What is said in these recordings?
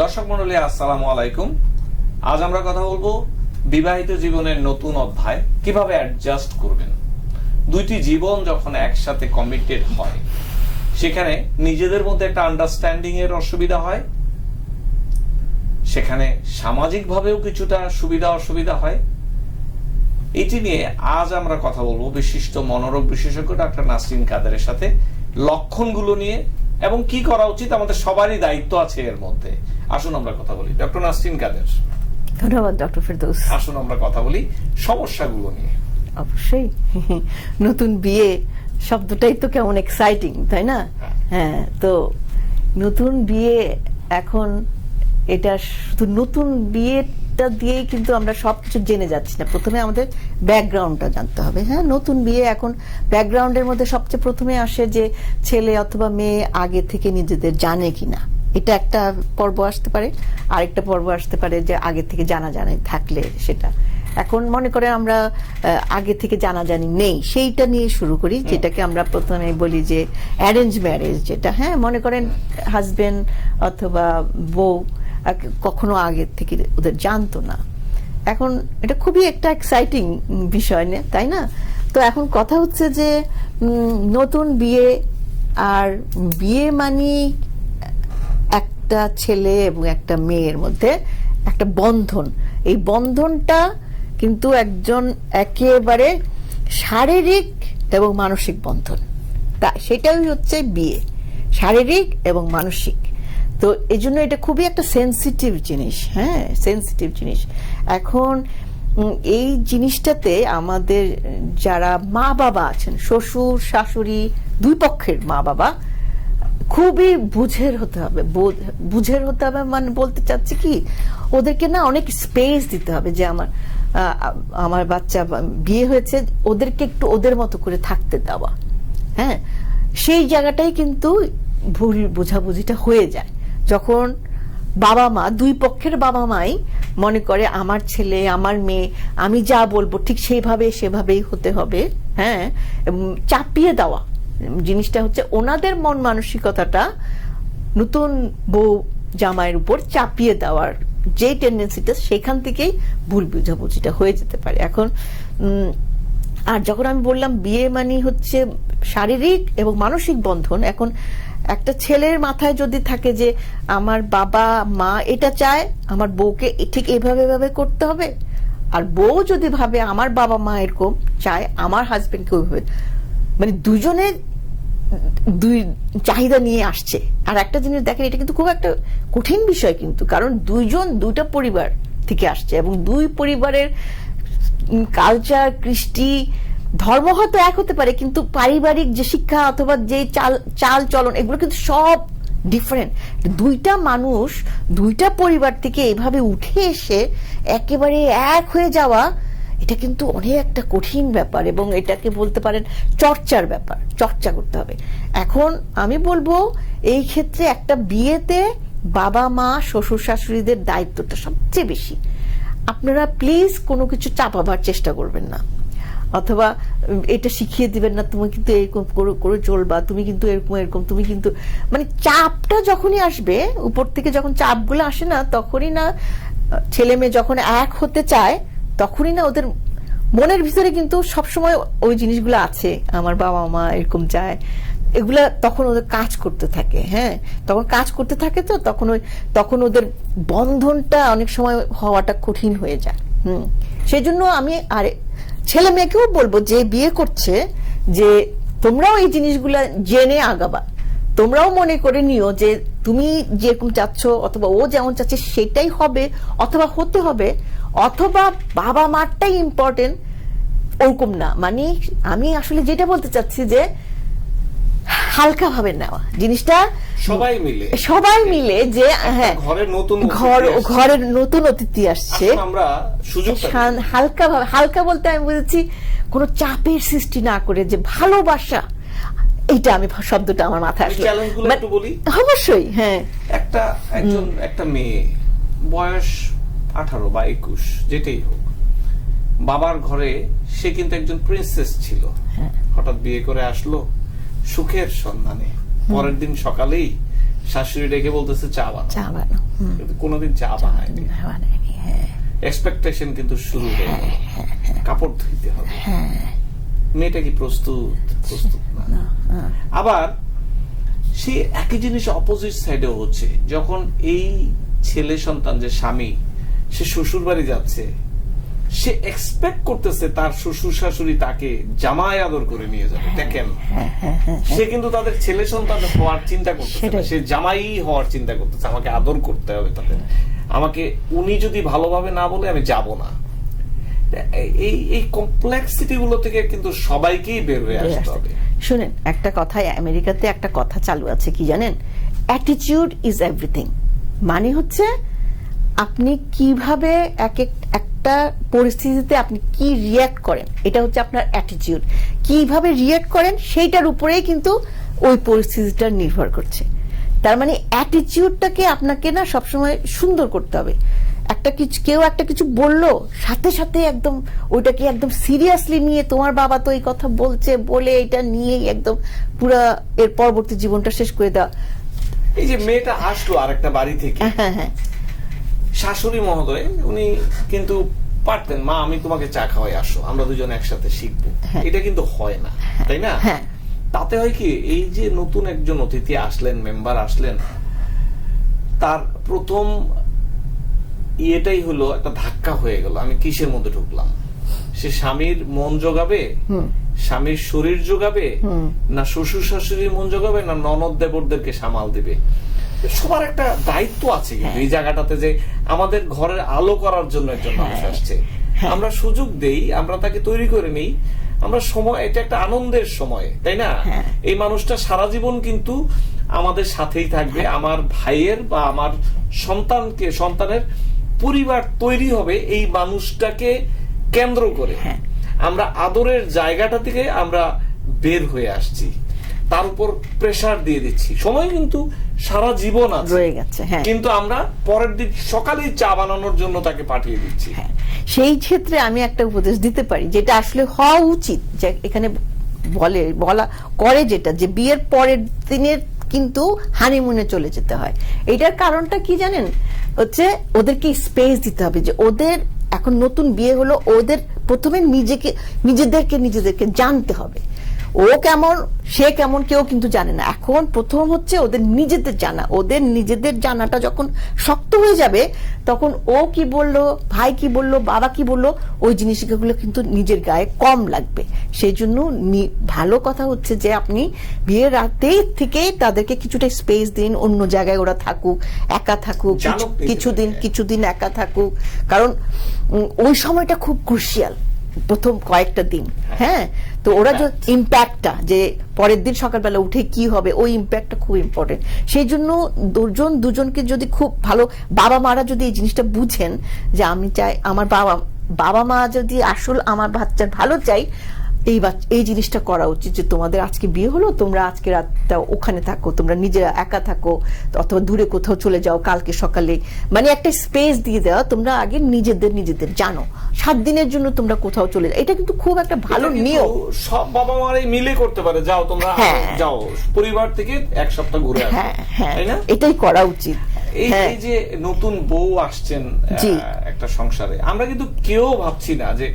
দর্শক মন্ডলী আসসালামু আলাইকুম। আজ আমরা কথা বলব বিবাহিত জীবনের নতুন অধ্যায়, কীভাবে অ্যাডজাস্ট করবেন। দুইটি জীবন যখন একসাথে কমিটেড হয়, সেখানে নিজেদের মধ্যে একটা আন্ডারস্ট্যান্ডিং এর অসুবিধা হয়, সেখানে সামাজিকভাবেও কিছুটা সুবিধা অসুবিধা হয়। এটি নিয়ে আজ আমরা কথা বলব বিশিষ্ট মনোরোগ বিশেষজ্ঞ ডাক্তার নাসরিন কাদেরের সাথে। লক্ষণগুলো নিয়ে এবং কি করা উচিত আমাদের সবারই দায়িত্ব আছে এর মধ্যে। আসুন আমরা কথা বলি। ডক্টর নাসরিন কাদের? ধন্যবাদ ডক্টর ফেরদৌস। আসুন আমরা কথা বলি সমস্যাগুলো নিয়ে। অবশ্যই। নতুন বিয়ে শব্দটাই তো কেমন এক্সাইটিং তাই না? হ্যাঁ। তো নতুন বিয়ে এখন এটা শুধু নতুন বিয়েটা দিয়েই কিন্তু আমরা সবকিছু জেনে যাচ্ছি না। প্রথমে আমাদের ব্যাকগ্রাউন্ডটা জানতে হবে। হ্যাঁ নতুন বিয়ে এখন ব্যাকগ্রাউন্ডের মধ্যে সবচেয়ে প্রথমে আসে যে ছেলে অথবা মেয়ে আগে থেকে নিজেদের জানে কিনা। এটা একটা পর্ব আসতে পারে। আরেকটা পর্ব আসতে পারে যে আগে থেকে জানা জানে থাকলে সেটা। এখন মনে করে আমরা আগে থেকে জানা জানি নেই। সেইটা নিয়ে শুরু করি যেটাকে আমরা প্রথমে বলি যে অ্যারেঞ্জ ম্যারেজ যেটা। হ্যাঁ মনে করেন হাজবেন্ড অথবা বউ কখনো আগে থেকে ওদের জানতো না। এখন এটা খুবই একটা এক্সাইটিং বিষয় নে তাই না? তো এখন কথা হচ্ছে যে নতুন বিয়ে, আর বিয়ে মানে একটা ছেলে এবং একটা মেয়ের মধ্যে একটা বন্ধন। এই বন্ধনটা কিন্তু একজন একেবারে শারীরিক এবং মানসিক বন্ধন। তা, সেটাই হচ্ছে বিয়ে। শারীরিক এবং মানসিক। তো এই জন্য এটা খুবই একটা সেন্সিটিভ জিনিস হ্যাঁ সেন্সিটিভ জিনিস। এখন এই জিনিসটাতে আমাদের, যারা মা বাবা আছেন, শ্বশুর, শাশুড়ি, দুই পক্ষের মা বাবা খুবই বুঝের হতে হবে। বোঝ- বুঝের হতে হবে মানে বলতে চাচ্ছি কি, ওদেরকে না অনেক স্পেস দিতে হবে যে আমার আমার বাচ্চা বিয়ে হয়েছে, ওদেরকে একটু ওদের মতো করে থাকতে দেওয়া। হ্যাঁ সেই জায়গাটাই কিন্তু ভুল বোঝাবুঝিটা হয়ে যায়। যখন বাবা মা, দুই পক্ষের বাবা মাই মনে করে, আমার ছেলে, আমার মেয়ে, আমি যা বলব ঠিক সেইভাবে সেভাবেই হতে হবে। হ্যাঁ? চাপিয়ে দেওয়া। জিনিসটা হচ্ছে ওনাদের মন মানসিকতাটা নতুন বউ জামাইয়ের উপর চাপিয়ে দেওয়ার যে টেন্ডেন্সিটা সেখান থেকেই ভুল বুঝাবুঝিটা হয়ে যেতে পারে। এখন আর যখন আমি বললাম বিয়ে মানে হচ্ছে শারীরিক এবং মানসিক বন্ধন, এখন একটা ছেলের মাথায় যদি থাকে যে আমার বাবা, মা এটা চায়, আমার বউকে ঠিক এভাবে এভাবে করতে হবে? আর বউ যদি ভাবে আমার বাবা মা এরকম চায়, আমার হাজবেন্ডকে ওইভাবে। মানে দুজনের দুই চাহিদা নিয়ে আসছে। আর একটা জিনিস দেখেন, এটা কিন্তু খুব একটা কঠিন বিষয় কিন্তু, কারণ দুইজন, দুইটা পরিবার থেকে আসছে এবং দুই পরিবারের কালচার কৃষ্টি ধর্ম হয়তো এক হতে পারে, কিন্তু পারিবারিক যে শিক্ষা অথবা যে চাল চাল চলন, এগুলো কিন্তু সব ডিফারেন্ট দুইটা মানুষ, দুইটা পরিবার থেকে এভাবে উঠে এসে একেবারে এক হয়ে যাওয়া, এটা কিন্তু অনেক একটা কঠিন ব্যাপার এবং এটাকে বলতে পারেন চর্চার ব্যাপার, চর্চা করতে হবে। এখন আমি বলব, এই ক্ষেত্রে একটা বিয়েতে বাবা মা, শ্বশুর শাশুড়িদের দায়িত্বটা সবচেয়ে বেশি। আপনারা প্লিজ কোনো কিছু চাপাবার চেষ্টা করবেন না। অথবা এটা শিখিয়ে দিবেন না, তুমি কিন্তু এরকম করে চলবা, তুমি কিন্তু এরকম এরকম, তুমি কিন্তু মানে চাপটা যখনই আসবে, উপর থেকে যখন চাপগুলো আসে না, তখনই না ছেলে মেয়ে যখন এক হতে চায়, তখনই না ওদের মনের ভিতরে কিন্তু সবসময় ওই জিনিসগুলো আছে, আমার বাবা মা এরকম চায়, এগুলা তখন ওদের কাজ করতে থাকে হ্যাঁ? তখন কাজ করতে থাকে তো, তখন ওই, তখন ওদের বন্ধনটা অনেক সময় হওয়াটা কঠিন হয়ে যায়, হুম? সেই জন্য আমি আর ছেলে মেয়েকেও বলব যে বিয়ে করছে, যে তোমরাও এই জিনিসগুলো জেনে আগাবা। তোমরাও মনে করে নিও যে তুমি যেরকম চাচ্ছ, অথবা ও যেমন চাচ্ছে সেটাই হবে, অথবা হতে হবে, অথবা বাবা মারটাই ইম্পর্টেন্ট ওরকম না। মানে আমি আসলে যেটা বলতে চাচ্ছি যে হালকা ভাবে নেওয়া। জিনিসটা সবাই মিলে। সবাই মিলে যে হ্যাঁ ঘরের নতুন ঘর ঘরের নতুন অতিথি আসছে। আমরা সুযোগটা নিই। হালকা ভাবে হালকা বলতে আমি বুঝেছি কোনো চাপের সৃষ্টি না করে যে ভালোবাসা এইটা আমি শব্দটা আমার মাথায় আসলো। চ্যালেঞ্জগুলো একটু বলি। অবশ্যই হ্যাঁ। একটা একজন একটা মেয়ে বয়স আঠারো বা একুশ যেটাই হোক বাবার ঘরে সে কিন্তু একজন প্রিন্সেস ছিল। হঠাৎ বিয়ে করে আসলো সুখের সন্ধানে। পরের দিন সকালেই শাশুড়ি ডেকে বলতেছে চা বানাও। চা বানাও কিন্তু কোনোদিন চা বানায়নি। বানায়নি, হ্যাঁ। এক্সপেকটেশন কিন্তু শুরু হয়ে গেল। কাপড় ধুইতে হবে। মেয়েটা কি প্রস্তুত? প্রস্তুত না। হ্যাঁ, আবার সে একই জিনিস অপোজিট সাইডে হচ্ছে। যখন এই ছেলে সন্তান যে স্বামী সে শ্বশুর বাড়ি যাচ্ছে সে এক্সপেক্ট করতেছে তার শ্বশুর শাশুড়ি তাকে জামাই আদর করে নিয়ে যাবে। দেখেন? সে কিন্তু তাদের ছেলে সন্তান হওয়ার চিন্তা করতেছে সে জামাই হওয়ার চিন্তা করতেছে আমাকে আদর করতে হবে তাদের। আমাকে উনি যদি ভালোভাবে না বলে আমি যাব না। এই এই কমপ্লেক্সিটি গুলো থেকে কিন্তু সবাইকেই বের হয়ে আসতে আসতে। হবে। শুনেন একটা কথা আমেরিকাতে একটা কথা চালু আছে কি জানেন? অ্যাটিটিউড ইজ এভরিথিং মানে হচ্ছে আপনি কীভাবে এক এক একটা পরিস্থিতিতে আপনি কি রিয়্যাক্ট করেন এটা হচ্ছে আপনার অ্যাটিটিউড কীভাবে রিয়্যাক্ট করেন সেইটার উপরেই কিন্তু ওই পরিস্থিতিটা নির্ভর করছে। তার মানে অ্যাটিটিউডটাকে আপনাকে না সবসময় সুন্দর করতে হবে। একটা কিছু কেউ একটা কিছু বলল সাথে সাথে একদম ওইটাকে একদম সিরিয়াসলি নিয়ে তোমার বাবা তো এই কথা বলছে বলে এটা নিয়েই একদম পুরো এর পরবর্তী জীবনটা শেষ করে দেওয়া। এই যে মেয়েটা আসলো আরেকটা বাড়ি থেকে। হ্যাঁ হ্যাঁ। শাশুড়ি মহোদয় উনি কিন্তু পারতেন মা আমি তোমাকে চা খাওয়াই আসো আমরা দুজন একসাথে শিখব। হ্যাঁ। এটা কিন্তু হয় না তাই না? হ্যাঁ। তাতে হয় কি এই যে নতুন একজন অতিথি আসলেন মেম্বার আসলেন তার প্রথম ইয়েটাই হলো একটা ধাক্কা হয়ে গেল আমি কিসের মধ্যে ঢুকলাম? সে স্বামীর মন জোগাবে? স্বামীর শরীর জোগাবে? না শ্বশুর শাশুড়ির মন জোগাবে? না ননদ দেবরদেরকে সামাল দিবে? সবার একটা দায়িত্ব আছে কিন্তু এই জায়গাটাতে যে আমাদের ঘরের আলো করার জন্য একজন মানুষ আসছে। আমরা সুযোগ দেই আমরা তাকে তৈরি করে নেই। আমরা সময় এটা একটা আনন্দের সময় তাই না? এই মানুষটা সারা জীবন কিন্তু আমাদের সাথেই থাকবে আমার ভাইয়ের বা আমার সন্তানকে সন্তানের পরিবার তৈরি হবে এই মানুষটাকে কেন্দ্র করে। আমরা আদরের জায়গাটা থেকে আমরা বের হয়ে আসছি। তার উপর প্রেসার দিয়ে দিচ্ছি। সময় কিন্তু সারা জীবন আছে। রয়ে গেছে হ্যাঁ। কিন্তু আমরা পরের দিন সকালেই চা বানানোর জন্য তাকে পাঠিয়ে দিচ্ছি। হ্যাঁ সেই ক্ষেত্রে আমি একটা উপদেশ দিতে পারি যেটা আসলে হওয়া উচিত যে এখানে বলে বলা করে যেটা যে বিয়ের পরের দিনের কিন্তু হানিমুনে চলে যেতে হয়। এটার কারণটা কি জানেন? হচ্ছে ওদেরকে স্পেস দিতে হবে যে ওদের এখন নতুন বিয়ে হলো ওদের প্রথমে নিজেকে নিজেদেরকে নিজেদেরকে জানতে হবে। ও কেমন সে কেমন কেউ কিন্তু জানে না। এখন প্রথম হচ্ছে ওদের নিজেদের জানা। ওদের নিজেদের জানাটা যখন শক্ত হয়ে যাবে তখন ও কি বলল ভাই কি বলল বাবা কি বলল ওই জিনিসগুলো কিন্তু নিজের গায়ে কম লাগবে। সেই জন্য ভালো কথা হচ্ছে যে আপনি বিয়ের রাতেই থেকে তাদেরকে কিছুটা স্পেস দিন অন্য জায়গায় ওরা থাকুক একা থাকুক কিছুদিন কিছুদিন একা থাকুক। কারণ ওই সময়টা খুব ক্রুশিয়াল প্রথম কয়েকটা দিন হ্যাঁ? তো ওরা যে ইম্প্যাক্টটা যে পরের দিন সকালবেলা উঠে কি হবে ওই ইম্প্যাক্টটা খুব ইম্পর্টেন্ট সেই জন্য দুজন দুজনকে যদি খুব ভালো বাবা মারা যদি এই জিনিসটা বুঝেন যে আমি চাই আমার বাবা বাবা মা যদি আসল আমার বাচ্চার ভালো চাই এই এই জিনিসটা করা উচিত যে তোমাদের আজকে বিয়ে হলো তোমরা আজকে রাতটা ওখানে থাকো তোমরা নিজেরা একা থাকো অথবা দূরে কোথাও চলে যাও কালকে সকালে। মানে একটা স্পেস দিয়ে দেওয়া তোমরা আগে নিজেদের নিজেদের জানো। সাত দিনের জন্য তোমরা কোথাও চলে যাও। এটা কিন্তু খুব একটা ভালো নিয়ম। সব বাবা মারাই মিলে করতে পারে। যাও তোমরা হ্যাঁ। যাও। পরিবার থেকে এক সপ্তাহ ঘুরে আসো। হ্যাঁ হ্যাঁ। তাই না? এটাই করা উচিত। এই যে নতুন বউ আসছেন জি। একটা সংসারে আমরা কিন্তু কেউ ভাবছি না যে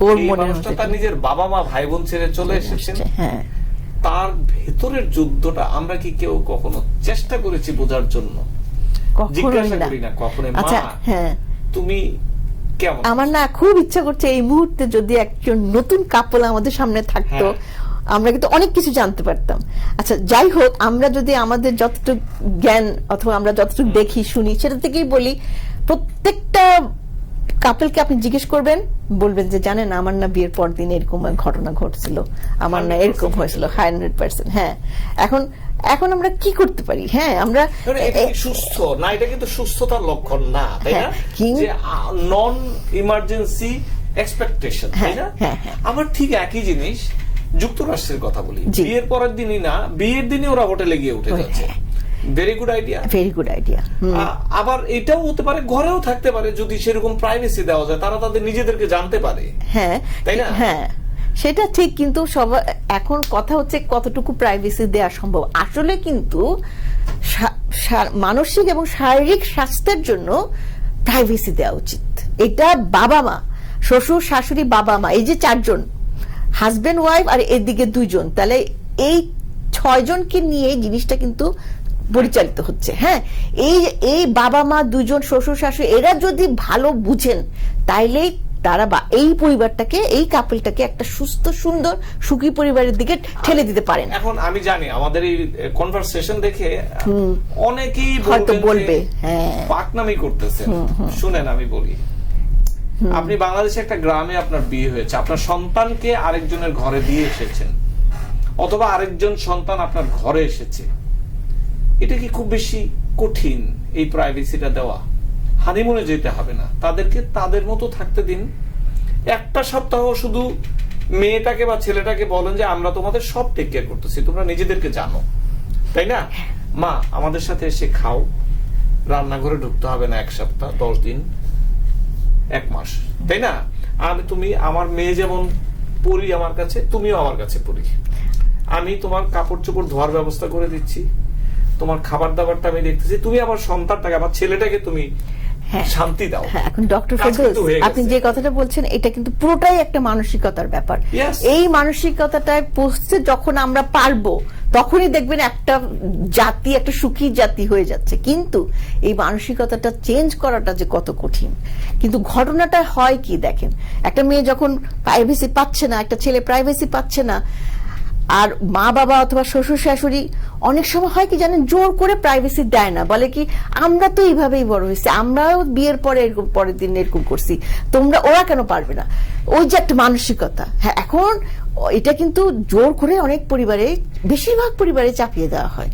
ওর মনে হচ্ছে তার নিজের বাবা মা ভাই বোন ছেড়ে চলে এসেছেন। হ্যাঁ। তার ভেতরের যুদ্ধটা আমরা কি কেউ কখনো চেষ্টা করেছি বোঝার জন্য? জিজ্ঞাসা করি না কখনো আচ্ছা হ্যাঁ। তুমি কেমন? আমার না খুব ইচ্ছা করছে এই মুহূর্তে যদি একজন নতুন কাপল আমাদের সামনে থাকতো হ্যাঁ। আমরা কিন্তু অনেক কিছু জানতে পারতাম। আচ্ছা যাই হোক আমরা যদি আমাদের যতটুকু জ্ঞান অথবা আমরা যতটুকু দেখি শুনি সেটা থেকেই বলি প্রত্যেকটা কাপলকে আপনি জিজ্ঞেস করবেন বলবেন যে জানেন আমার না বিয়ের পর দিন এরকম ঘটনা ঘটছিল। আমার না এরকম হয়েছিল হান্ড্রেড পার্সেন্ট হ্যাঁ। এখন এখন আমরা কি করতে পারি? হ্যাঁ আমরা সুস্থ? না এটা কিন্তু সুস্থতার লক্ষণ না তাই না? হ্যাঁ, যে নন ইমার্জেন্সি এক্সপেকটেশন তাই না? হ্যাঁ, হ্যাঁ। আমার ঠিক একই জিনিস যুক্তরাষ্ট্রের কথা বলি। বিয়ের পরের দিনই না বিয়ের দিনই ওরা হোটেলে গিয়ে উঠে যাচ্ছে। হ্যাঁ। Very good idea very good idea আবার এটাও হতে পারে ঘরেও থাকতে পারে যদি সেরকম প্রাইভেসি দেওয়া যায় তারা তাদের নিজেদেরকে জানতে পারে। হ্যাঁ তাই না? হ্যাঁ সেটা ঠিক কিন্তু সব এখন কথা হচ্ছে কতটুকু প্রাইভেসি দেওয়া সম্ভব। আসলে কিন্তু মানসিক এবং শারীরিক স্বাস্থ্যের জন্য প্রাইভেসি দেওয়া উচিত। এটা বাবা মা শ্বশুর শাশুড়ি বাবা মা এই যে চারজন হাজবেন্ড ওয়াইফ আর এদিকে দুইজন তাহলে এই ছয়জনকে নিয়ে জিনিসটা কিন্তু পরিচালিত হচ্ছে। হ্যাঁ এই এই বাবা মা দুজন শ্বশুর শাশুড়ি এরা যদি ভালো বুঝেন তাইলেই তারা বা এই পরিবারটাকে এই কাপলটাকে একটা সুস্থ সুন্দর সুখী পরিবারের দিকে ঠেলে দিতে পারেন। এখন আমি জানি আমাদের এই কনভারসেশন দেখে অনেকেই হয়তো বলবে, হ্যাঁ। পাকনামি করতেছেন। শুনেন আমি বলি। আপনি বাংলাদেশে একটা গ্রামে আপনার বিয়ে হয়েছে আপনার সন্তানকে আরেকজনের ঘরে দিয়ে এসেছেন অথবা আরেকজন সন্তান আপনার ঘরে এসেছে। এটা কি খুব বেশি কঠিন এই প্রাইভেসিটা দেওয়া? হানিমুনে যেতে হবে না। তাদেরকে তাদের মতো থাকতে দিন। একটা সপ্তাহ শুধু মেয়েটাকে বা ছেলেটাকে বলেন যে আমরা তোমাদের সব টেক কেয়ার করতেছি তোমরা নিজেদেরকে জানো। তাই না? মা আমাদের সাথে এসে খাও। রান্নাঘরে ঢুকতে হবে না এক সপ্তাহ দশ দিন এক মাস। তাই না? আমি তুমি আমার মেয়ে যেমন পড়ি আমার কাছে তুমিও আমার কাছে পড়ি আমি তোমার কাপড় চোপড় ধোয়ার ব্যবস্থা করে দিচ্ছি। তোমার খাবার দাবারটা আমি দেখতেছি তুমি আমার সন্তানটাকে আমার ছেলেটাকে তুমি হ্যাঁ। শান্তি দাও। হ্যাঁ এখন ডক্টর ফেরদৌস আপনি যে কথাটা বলছেন এটা কিন্তু পুরোটাই একটা মানসিকতার ব্যাপার। এই মানসিকতাটায় পৌঁছতে যখন আমরা পারব তখনই দেখবেন একটা জাতি একটা সুখী জাতি হয়ে যাচ্ছে। কিন্তু এই মানসিকতাটা চেঞ্জ করাটা যে কত কঠিন। কিন্তু ঘটনাটা হয় কি দেখেন? একটা মেয়ে যখন প্রাইভেসি পাচ্ছে না একটা ছেলে প্রাইভেসি পাচ্ছে না আর মা বাবা অথবা শ্বশুর শাশুড়ি অনেক সময় হয় কি জানেন জোর করে প্রাইভেসি দেয় না। বলে কি আমরা তো এইভাবেই বড় হয়েছি। আমরাও বিয়ের পরে এরকম পরের দিন এরকম করছি। তোমরা ওরা কেন পারবে না? ওই যে একটা মানসিকতা। হ্যাঁ এখন এটা কিন্তু জোর করে অনেক পরিবারে বেশিরভাগ পরিবারে চাপিয়ে দেওয়া হয়।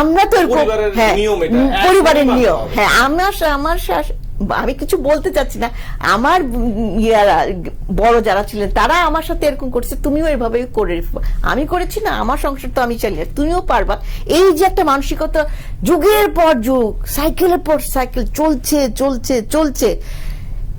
আমরা তো পরিবারের হ্যাঁ নিয়ম হ্যাঁ আমার আমার আমি কিছু বলতে চাচ্ছি না। আমার বড় যারা ছিলেন, তারা আমার সাথে এরকম করছে, তুমিও এভাবে করে আমি করেছি না, আমার সংসার তো আমি চালিয়ে তুমিও পারবা। এই যে একটা মানসিকতা, যুগের পর যুগ সাইকেলের পর সাইকেল চলছে চলছে চলছে।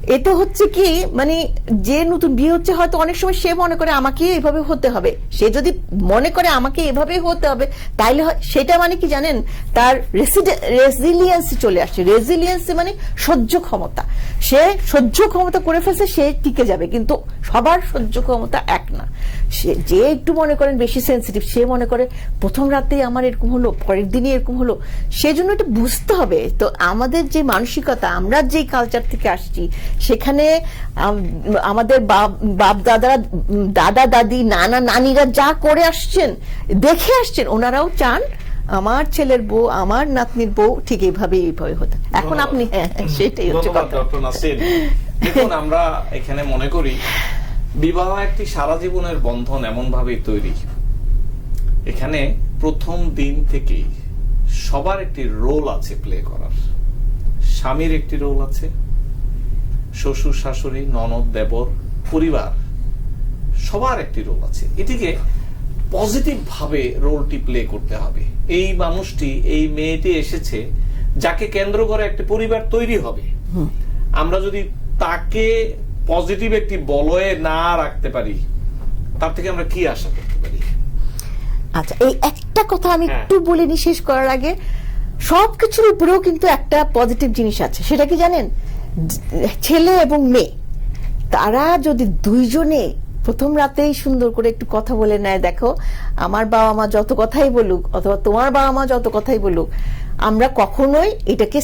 এটা হচ্ছে কি মানে যে নতুন বিয়ে হচ্ছে হয়তো অনেক সময় সে মনে করে আমাকে এভাবে হতে হবে। সে যদি মনে করে আমাকে এভাবে হতে হবে, তাইলে সেটা মানে কি জানেন? তার রেজিলিয়েন্সি চলে আসছে। রেজিলিয়েন্সি মানে সহ্য ক্ষমতা। সে সহ্য ক্ষমতা করে ফেলছে, সে টিকে যাবে। কিন্তু সবার সহ্য ক্ষমতা এক না। সে যে একটু মনে করেন বেশি সেন্সিটিভ সে মনে করে প্রথম রাতেই আমার এরকম হলো পরের দিনই এরকম হলো। সেজন্য এটা বুঝতে হবে। তো আমাদের যে মানসিকতা আমরা যে কালচার থেকে আসছি সেখানে আমাদের বাপ বাপ দাদা দাদা দাদি নানা নানিরা যা করে আসছেন দেখে আসছেন ওনারাও চান আমার ছেলের বউ আমার নাতনির বউ ঠিক এইভাবে এইভাবে হতো। এখন আপনি হ্যাঁ হ্যাঁ, সেটাই হচ্ছে কথা। আমরা এখানে মনে করি বিবাহ একটি সারা জীবনের বন্ধন এমন ভাবেই তৈরি। এখানে প্রথম দিন থেকেই সবার একটি রোল আছে প্লে করার। স্বামীর একটি রোল আছে শ্বশুর শাশুড়ি ননদ দেবর পরিবার সবার একটি রোল আছে। এটিকে পজিটিভ ভাবে রোলটি প্লে করতে হবে। এই মানুষটি এই মেয়েটি এসেছে যাকে কেন্দ্র করে একটি পরিবার তৈরি হবে। আমরা যদি তাকে পজিটিভ একটি বলয়ে না রাখতে পারি তার থেকে আমরা কি আশা করতে পারি? আচ্ছা এই একটা কথা আমি হ্যাঁ। একটু বলে নি শেষ করার আগে। সবকিছুর উপরেও কিন্তু একটা পজিটিভ জিনিস আছে সেটা কি জানেন? ছেলে এবং মেয়ে তারা যদি দুইজনে প্রথম রাতেই সুন্দর করে একটু কথা বলে নেয় দেখো আমার বাবা মা যত কথাই বলুক অথবা তোমার বাবা মা যত কথাই বলুক আমরা কখনোই এটাকে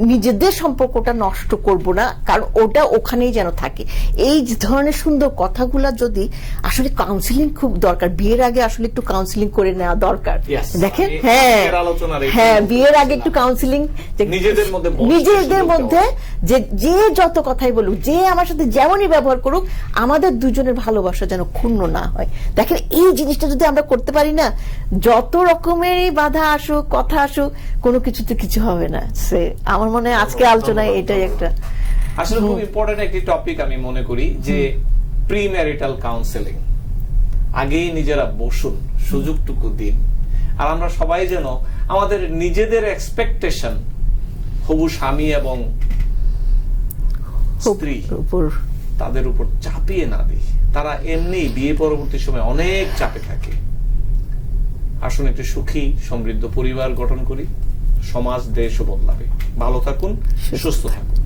নিজেদের সম্পর্কটা নষ্ট করব না কারণ ওটা ওখানেই যেন থাকে। এই যে ধরনের সুন্দর কথাগুলা যদি আসলে কাউন্সিলিং খুব দরকার। বিয়ের আগে আসলে একটু কাউন্সিলিং করে নেওয়া দরকার। দেখেন? হ্যাঁ। হ্যাঁ বিয়ের আগে একটু কাউন্সিলিং নিজেদের মধ্যে। যে যে যত কথাই বলুক যে আমার সাথে যেমনই ব্যবহার করুক আমাদের দুজনের ভালোবাসা যেন ক্ষুণ্ণ না হয়। দেখেন এই জিনিসটা যদি আমরা করতে পারি না যত রকমেরই বাধা আসুক কথা আসুক কোনো কিছুতে কিছু হবে না। সে আমার মনে হয় আজকে আলোচনায় এটাই একটা। আসলে খুব ইম্পর্টেন্ট একটি টপিক আমি মনে করি যে প্রি ম্যারিটাল কাউন্সেলিং আগেই নিজেরা বসুন সুযোগটুকু দিন। আর আমরা সবাই যেন আমাদের নিজেদের এক্সপেকটেশন হবু স্বামী এবং স্ত্রী উপর। তাদের উপর চাপিয়ে না দিই। তারা এমনি বিয়ে পরবর্তী সময় অনেক চাপে থাকে। আসুন একটি সুখী সমৃদ্ধ পরিবার গঠন করি। সমাজ দেশও বদলাবে। ভালো থাকুন সুস্থ থাকুন।